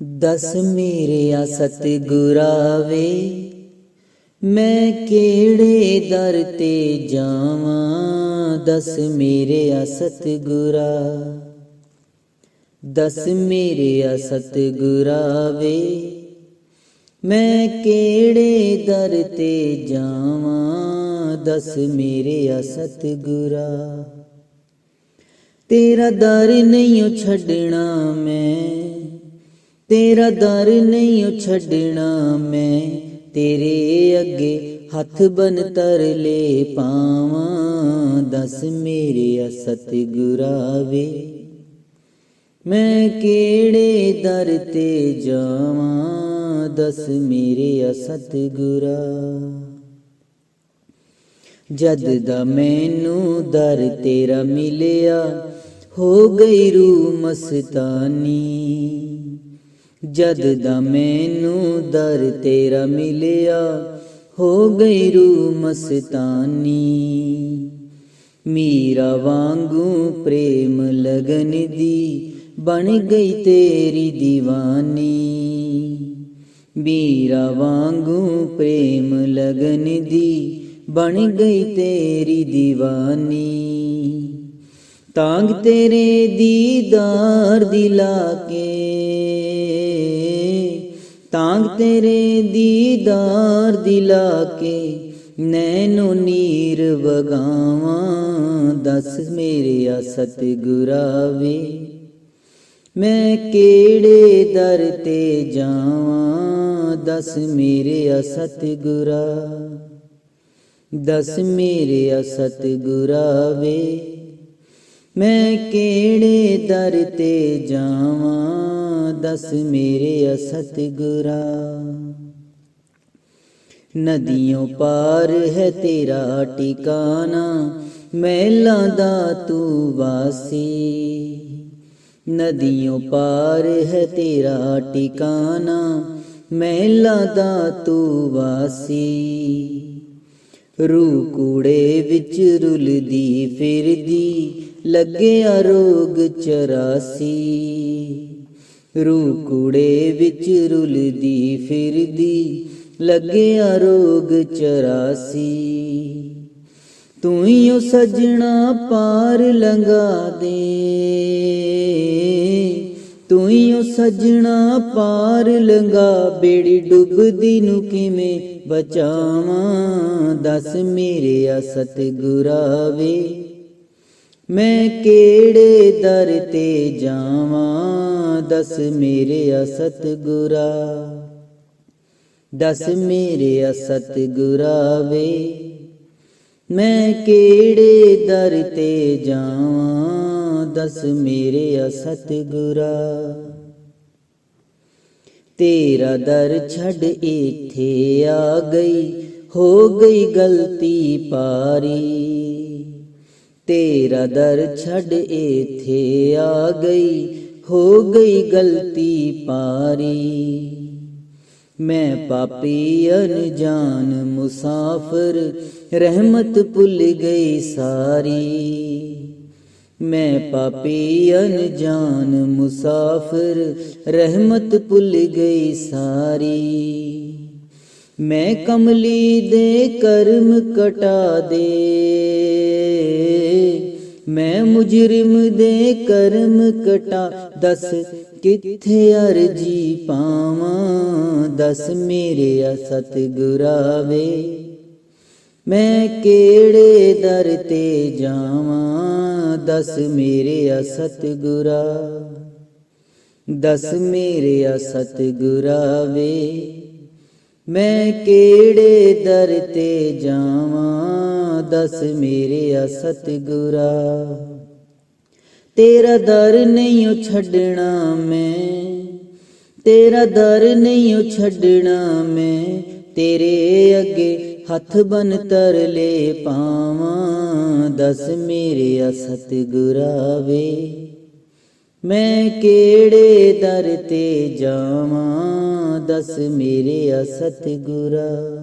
ਦਸ ਮੇਰਿਆ ਸਤਿਗੁਰਾ ਵੇ ਮੈਂ ਕਿਹੜੇ ਦਰ ਤੇ ਜਾਵਾਂ? ਦਸ ਮੇਰਿਆ ਸਤਿਗੁਰਾ, ਦਸ ਮੇਰਿਆ ਸਤਿਗੁਰਾ ਵੇ ਮੈਂ ਕਿਹੜੇ ਦਰ ਤੇ ਜਾਵਾਂ? ਦਸ ਮੇਰਿਆ ਸਤਿਗੁਰਾ, ਤੇਰਾ ਦਰ ਨਹੀਂ ਓ ਛੱਡਣਾ ਮੈਂ। ਤੇਰਾ ਦਰ ਨਹੀਂ ਓ ਛੱਡਣਾ ਮੈਂ, ਤੇਰੇ ਅੱਗੇ ਹੱਥ ਬਨ ਤਰਲੇ ਪਾਵਾਂ, ਦੱਸ ਮੇਰੇ ਸਤਿਗੁਰਾ ਵੇ ਮੈਂ ਕਿਹੜੇ ਦਰ ਤੇ ਜਾਵਾਂ, ਦੱਸ ਮੇਰੇ ਸਤਿਗੁਰਾ। ਜਦ ਦਾ ਮੈਨੂੰ ਦਰ ਤੇਰਾ ਮਿਲਿਆ, ਹੋ ਗਈ ਰੂ ਮਸਤਾਨੀ। ਜਦ ਦਾ ਮੈਨੂੰ ਦਰ ਤੇਰਾ ਮਿਲਿਆ, ਹੋ ਗਈ ਰੂ ਮਸਤਾਨੀ। ਮੀਰਾ ਵਾਂਗੂ ਪ੍ਰੇਮ ਲਗਨ ਦੀ ਬਣ ਗਈ ਤੇਰੀ دیਵਾਨੀ ਮੀਰਾ ਵਾਂਗੂ ਪ੍ਰੇਮ ਲਗਨ ਦੀ ਬਣ ਗਈ ਤੇਰੀ دیਵਾਨੀ ਤਾਂਗ ਤੇਰੇ ਦੀਦਾਰ ਦਿਲਾ ਕੇ ਤਾਂਗ ਤੇਰੇ ਦੀਦਾਰ ਦਿਲਾ ਕੇ ਨੈਨੋ ਨੀਰ ਵਗਾਵਾਂ, ਦੱਸ ਮੇਰੇ ਸਤਿਗੁਰਾ ਵੇ ਮੈਂ ਕਿਹੜੇ ਦਰ ਤੇ ਜਾਵਾਂ, ਦਸ ਮੇਰੇ ਸਤਿਗੁਰਾ। ਦਸ ਮੇਰੇ ਸਤਿਗੁਰਾ ਵੇ ਮੈਂ ਕਿਹੜੇ ਦਰ ਤੇ ਜਾਵਾਂ ਦਸ ਮੇਰੇ ਸਤਿਗੁਰਾ। ਨਦੀਆਂ ਪਾਰ ਹੈ ਤੇਰਾ ਟਿਕਾਣਾ, ਮਹਿਲਾਂ ਦਾ ਤੂੰ ਵਾਸੀ। ਨਦੀਆਂ ਪਾਰ ਹੈ ਤੇਰਾ ਟਿਕਾਣਾ, ਮਹਿਲਾਂ ਦਾ ਤੂੰ ਵਾਸੀ। ਰੂ ਕੂੜੇ ਵਿੱਚ ਰੁਲਦੀ ਫਿਰਦੀ, ਲੱਗਿਆ ਰੋਗ 84 ਰੂ ਕੂੜੇ ਵਿੱਚ ਰੁਲਦੀ ਫਿਰਦੀ, ਲੱਗਿਆ ਰੋਗ 84 ਤੂੰ ਹੀ ਓ ਸਜਣਾ ਪਾਰ ਲੰਗਾ ਦੇ। ਤੂੰ ਹੀ ਓ ਸਜਣਾ ਪਾਰ ਲੰਗਾ ਬੇੜੀ ਡੁੱਬਦੀ ਨੂੰ ਕਿਵੇਂ ਬਚਾਵਾਂ? ਦੱਸ ਮੇਰੇ ਆ ਵੇ ਮੈਂ ਕਿਹੜੇ ਦਰ ਤੇ ਜਾਵਾਂ? ਦਸ ਮੇਰੇ ਸਤਿਗੁਰਾ। ਦਸ ਮੇਰੇ ਸਤਿਗੁਰਾ ਵੇ। ਮੈਂ ਕਿਹੜੇ ਦਰ ਤੇ ਜਾਵਾਂ? ਦਸ ਮੇਰੇ ਸਤਿਗੁਰਾ। ਤੇਰਾ ਦਰ ਛੱਡ ਇੱਥੇ ਆ ਗਈ, ਹੋ ਗਈ ਗਲਤੀ ਪਾਰੀ। ਤੇਰਾ ਦਰ ਛੱਡ ਇੱਥੇ ਆ ਗਈ, ਹੋ ਗਈ ਗਲਤੀ ਪਾਰੀ। ਮੈਂ ਪਾਪੀ ਅਨਜਾਨ ਮੁਸਾਫਰ, ਰਹਿਮਤ ਭੁੱਲ ਗਈ ਸਾਰੀ। ਮੈਂ ਪਾਪੀ ਅਨਜਾਨ ਮੁਸਾਫਰ, ਰਹਿਮਤ ਭੁੱਲ ਗਈ ਸਾਰੀ। ਮੈਂ ਕਮਲੀ ਦੇ ਕਰਮ ਕਟਾ ਦੇ। ਮੈਂ ਮੁਜਰਮ ਦੇ ਕਰਮ ਕਟਾ। ਦਸ ਕਿੱਥੇ ਅਰਜੀ ਪਾਵਾਂ? ਦਸ ਮੇਰੇ ਸਤਿਗੁਰਾ ਵੇ ਮੈਂ ਕਿਹੜੇ ਦਰ ਤੇ ਜਾਵਾਂ? ਦਸ ਮੇਰੇ ਸਤਿਗੁਰਾ। ਦਸ ਮੇਰੇ ਸਤਿਗੁਰਾ ਵੇ ਮੈਂ ਕਿਹੜੇ ਦਰ ਤੇ ਜਾਵਾਂ? ਦਸ ਮੇਰੇ ਸਤਿਗੁਰਾ। ਤੇਰਾ ਦਰ ਨਹੀਂ ਓ ਛੱਡਣਾ ਮੈਂ। ਤੇਰਾ ਦਰ ਨਹੀਂ ਓ ਛੱਡਣਾ ਮੈਂ। ਤੇਰੇ ਅੱਗੇ ਹੱਥ ਬਨ ਤਰਲੇ ਪਾਵਾਂ। ਦਸ ਮੇਰੇ ਸਤਿਗੁਰਾ ਵੇ। ਮੈਂ ਕਿਹੜੇ ਦਰ ਤੇ ਜਾਵਾਂ? ਦੱਸ ਮੇਰੇ ਸਤਿਗੁਰਾ।